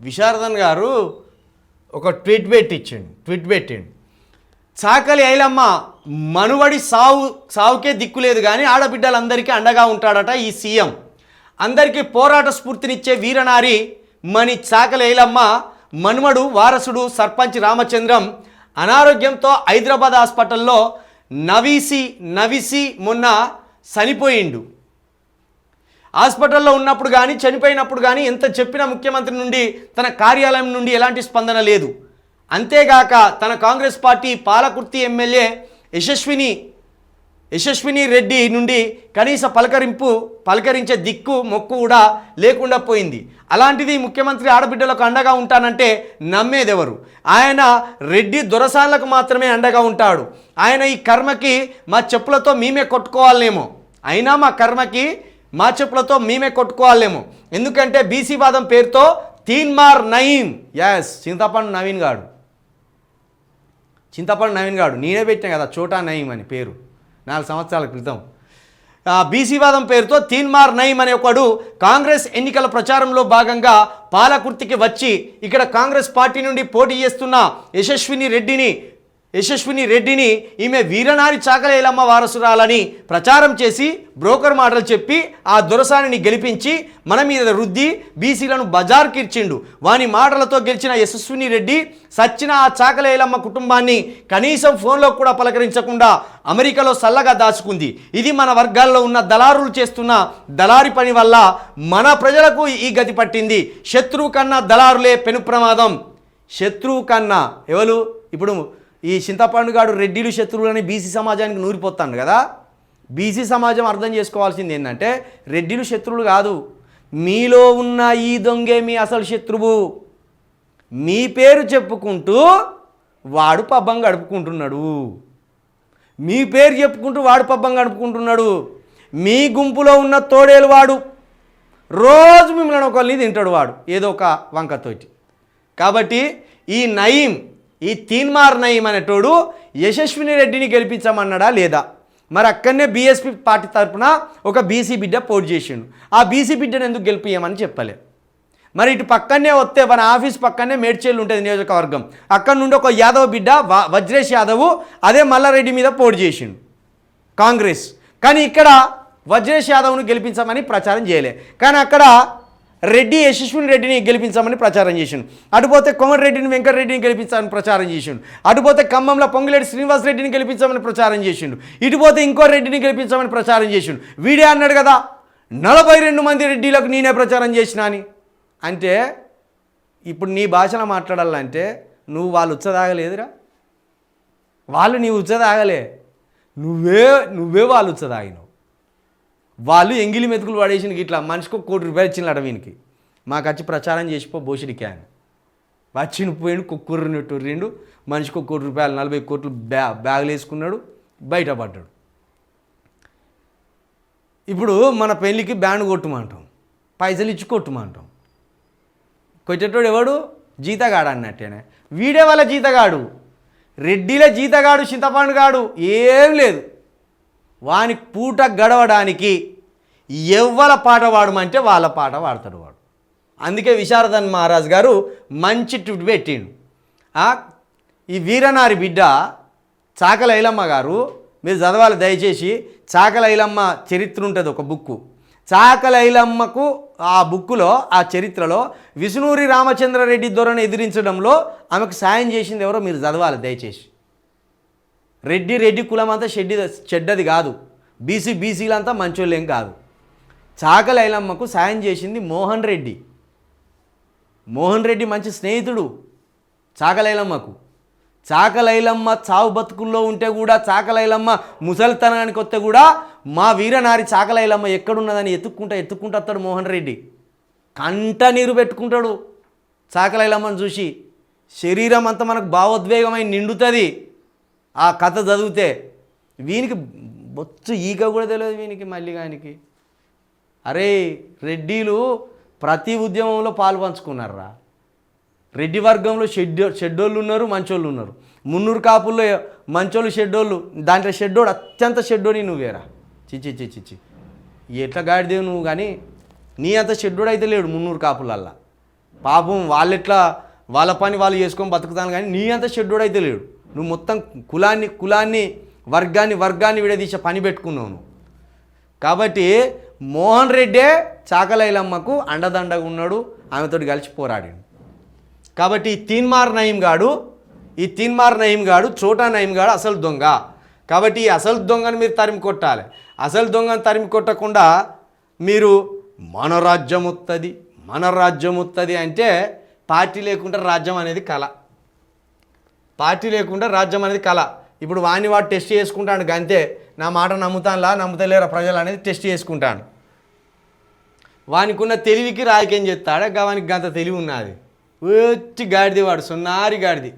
విశారదన్ గారు ఒక tweet పెట్టించండి tweet పెట్టిండు. చాకలి ఐలమ్మ మనువడి సావు సావుకే దిక్కు లేదు కానీ ఆడబిడ్డలందరికీ అండగా ఉంటాడట ఈ సీఎం. అందరికీ పోరాట స్ఫూర్తినిచ్చే వీరనారి మణి చాకలి ఐలమ్మ మనుమడు వారసుడు సర్పంచ్ రామచంద్రం అనారోగ్యంతో హైదరాబాద్ హాస్పిటల్లో నవీసి నవిసి మొన్న చనిపోయిండు. హాస్పిటల్లో ఉన్నప్పుడు కానీ చనిపోయినప్పుడు కానీ ఎంత చెప్పినా ముఖ్యమంత్రి నుండి తన కార్యాలయం నుండి ఎలాంటి స్పందన లేదు. అంతేగాక తన Congress party Palakurthi MLA Yashaswini Yashaswini Reddy నుండి కనీస పలకరింపు పలకరించే దిక్కు మొక్కు కూడా లేకుండా పోయింది. అలాంటిది ముఖ్యమంత్రి ఆడబిడ్డలకు అండగా ఉంటానంటే నమ్మేదెవరు? ఆయన రెడ్డి దొరసాన్లకు మాత్రమే అండగా ఉంటాడు. ఆయన ఈ కర్మకి మా చెప్పులతో మేమే కొట్టుకోవాలనేమో. అయినా మా కర్మకి మా చెప్పులతో మేమే కొట్టుకోవాలేమో. ఎందుకంటే బీసీ వాదం పేరుతో తీన్మార్ నయీం. ఎస్ చింతపండు నవీన్ గాడు. చింతపండు నవీన్ గాడు. నేనే పెట్టాను కదా చోటా నయీం అని పేరు. నాలుగు సంవత్సరాల క్రితం. బీసీవాదం పేరుతో తీన్మార్ నయీం అనే ఒకడు కాంగ్రెస్ ఎన్నికల ప్రచారంలో భాగంగా పాలకుర్తికి వచ్చి ఇక్కడ కాంగ్రెస్ పార్టీ నుండి పోటీ చేస్తున్న యశస్విని రెడ్డిని యశస్విని రెడ్డిని ఈమె వీరనారి చాకలేలమ్మ వారసురాలని ప్రచారం చేసి బ్రోకర్ మాటలు చెప్పి ఆ దొరసానిని గెలిపించి మన మీద రుద్ది బీసీలను బజార్కిర్చిండు వాని మాటలతో గెలిచిన యశస్విని రెడ్డి సచ్చిన ఆ చాకలేలమ్మ కుటుంబాన్ని కనీసం ఫోన్లో కూడా పలకరించకుండా అమెరికాలో సల్లగా దాచుకుంది. ఇది మన వర్గాల్లో ఉన్న దళారులు చేస్తున్న దళారి పని వల్ల మన ప్రజలకు ఈ గతి పట్టింది. శత్రువు కన్నా దళారులే పెను ప్రమాదం. శత్రువు కన్నా ఎవరు? ఇప్పుడు ఈ చింతపండుగాడు రెడ్డిలు శత్రువులని బీసీ సమాజానికి నూరిపోతాను కదా. బీసీ సమాజం అర్థం చేసుకోవాల్సింది ఏంటంటే రెడ్డిలు శత్రువులు కాదు. మీలో ఉన్న ఈ దొంగే మీ అసలు శత్రువు. మీ పేరు చెప్పుకుంటూ వాడు పబ్బం గడుపుకుంటున్నాడు. మీ పేరు చెప్పుకుంటూ వాడు పబ్బం గడుపుకుంటున్నాడు. మీ గుంపులో ఉన్న తోడేలు వాడు. రోజు మిమ్మల్ని ఒకరిని తింటాడు వాడు ఏదో ఒక వంకతోటి కాబట్టి ఈ నయీం ఈ తీన్మార్ నయీం అనేటోడు యశస్విని రెడ్డిని గెలిపించమన్నాడా లేదా? మరి అక్కడనే బీఎస్పీ పార్టీ తరపున ఒక బీసీ బిడ్డ పోటీ చేసిండు. ఆ బీసీ బిడ్డను ఎందుకు గెలిపియమని చెప్పలే. మరి ఇటు పక్కనే వస్తే మన ఆఫీస్ పక్కనే మేడ్చేళ్ళు ఉంటుంది నియోజకవర్గం. అక్కడ నుండి ఒక యాదవ్ బిడ్డ వ- వజ్రేష్ యాదవ్ అదే మల్లారెడ్డి మీద పోటీ చేసిండు. కాంగ్రెస్. కానీ ఇక్కడ వజ్రేష్ యాదవ్ను గెలిపించమని ప్రచారం చేయలే. కానీ అక్కడ రెడ్డి యశస్విని రెడ్డిని గెలిపించామని ప్రచారం చేసిండు. అటుపోతే కోమటిరెడ్డిని వెంకటరెడ్డిని గెలిపించామని ప్రచారం చేసిండు. అటుపోతే ఖమ్మంలో పొంగులేటి శ్రీనివాస్ రెడ్డిని గెలిపించమని ప్రచారం చేసిండు. ఇటుపోతే ఇంకో రెడ్డిని గెలిపించామని ప్రచారం చేసిండు. వీడే అన్నాడు కదా నలభై రెండు మంది రెడ్డిలకు నేనే ప్రచారం చేసిన అని. అంటే ఇప్పుడు నీ భాషలో మాట్లాడాలంటే నువ్వు వాళ్ళు ఉచ్చదాగలేదురా. వాళ్ళు నీ ఉచ్చదాగలే. నువ్వే నువ్వే వాళ్ళు ఉచ్చదాగినావు. వాళ్ళు ఎంగిలి మెతుకులు పడేసిన ఇట్లా మనిషికి ఒక కోటి రూపాయలు ఇచ్చిన వీనికి. మాకు వచ్చి ప్రచారం చేసిపో బోషిడికి ఆయన వచ్చిన పోయిండు కుక్కుర్రినట్టు రెండు. మనిషికి ఒక కోటి రూపాయలు నలభై కోట్లు బ్యా బ్యాగులు వేసుకున్నాడు బయటపడ్డాడు. ఇప్పుడు మన పెళ్ళికి బ్యాండ్ కొట్టుమంటాం పైసలు ఇచ్చి కొట్టుమంటాం. కొట్టేటోడు ఎవడు? జీతగాడు అన్నట్టేనే. వీడే వాళ్ళ జీతగాడు. రెడ్డిల జీతగాడు చింతపండుగాడు. ఏం లేదు. వాని పూట గడవడానికి ఎవ్వల పాట పాడమంటే వాళ్ళ పాట పాడతాడు వాడు. అందుకే విశారదన్ మహారాజ్ గారు మంచి ట్విట్ పెట్టిండు. ఈ వీరనారి బిడ్డ చాకల ఐలమ్మ గారు మీరు చదవాలి దయచేసి చాకల ఐలమ్మ చరిత్ర ఉంటుంది ఒక బుక్కు. చాకల ఐలమ్మకు ఆ బుక్కులో ఆ చరిత్రలో విష్ణూరి రామచంద్రారెడ్డి ధోరణి ఎదిరించడంలో ఆమెకు సాయం చేసింది ఎవరో మీరు చదవాలి దయచేసి. రెడ్డి రెడ్డి కులం అంతా షెడ్డి చెడ్డది కాదు. బీసీ బీసీలంతా మంచోళ్ళేం కాదు. చాకలైలమ్మకు సాయం చేసింది మోహన్ రెడ్డి. మోహన్ రెడ్డి మంచి స్నేహితుడు చాకలైలమ్మకు. చాకలైలమ్మ చావు బతుకుల్లో ఉంటే కూడా చాకలైలమ్మ ముసలితనానికి వస్తే కూడా మా వీరనారి చాకలైలమ్మ ఎక్కడున్నదని ఎత్తుక్కుంటా ఎత్తుక్కుంటా వస్తాడు మోహన్ రెడ్డి. కంట నీరు పెట్టుకుంటాడు చాకలైలమ్మను చూసి. శరీరం అంతా మనకు భావోద్వేగమై నిండుతుంది. ఆ కథ చదివితే వీనికి బొచ్చు ఈక కూడా తెలియదు వీనికి మళ్ళీ గానికి అరే రెడ్డిలు ప్రతి ఉద్యమంలో పాలు పంచుకున్నారా? రెడ్డి వర్గంలో షెడ్ షెడ్డోళ్ళు ఉన్నారు మంచోళ్ళు ఉన్నారు. మున్నూరు కాపుల్లో మంచోళ్ళు షెడ్డోళ్ళు దాంట్లో షెడ్డోడు అత్యంత షెడ్డోని నువ్వేరా? చిచ్చి చిచ్చి చిచ్చి ఎట్లా గాడిదేవు నువ్వు కానీ నీ అంత షెడ్డోడు అయితే లేడు మున్నూరు కాపులల్లా. పాపం వాళ్ళెట్లా వాళ్ళ పని వాళ్ళు చేసుకొని బతుకుతాను కానీ నీ అంత షెడ్యూడ్ అయితే లేడు. నువ్వు మొత్తం కులాన్ని కులాన్ని వర్గాన్ని వర్గాన్ని విడదీసే పని పెట్టుకున్నావు నువ్వు. కాబట్టి మోహన్ రెడ్డే చాకలైలమ్మకు అండదండగా ఉన్నాడు ఆమెతో కలిసి పోరాడాడు. కాబట్టి ఈ తీన్మార్ నయీం గాడు ఈ తీన్మార్ నయీం గాడు చోటా నయీం గాడు అసలు దొంగ. కాబట్టి ఈ అసలు దొంగను మీరు తరిమి కొట్టాలి. అసలు దొంగను తరిమి కొట్టకుండా మీరు మన రాజ్యం వస్తుంది మన రాజ్యం వస్తుంది అంటే పార్టీ లేకుండా రాజ్యం అనేది కళ పార్టీ లేకుండా రాజ్యం అనేది కళ. ఇప్పుడు వాడిని వాడు టెస్ట్ చేసుకుంటాడు అంతే నా మాట నమ్ముతానులా నమ్ముతలేరా ప్రజలు అనేది టెస్ట్ చేసుకుంటాను వానికున్న తెలివికి రాజకీయం చేస్తాడా? వానికి గంత తెలివి ఉన్నది. వచ్చి గాడిది వాడు సున్నారి గాడిది.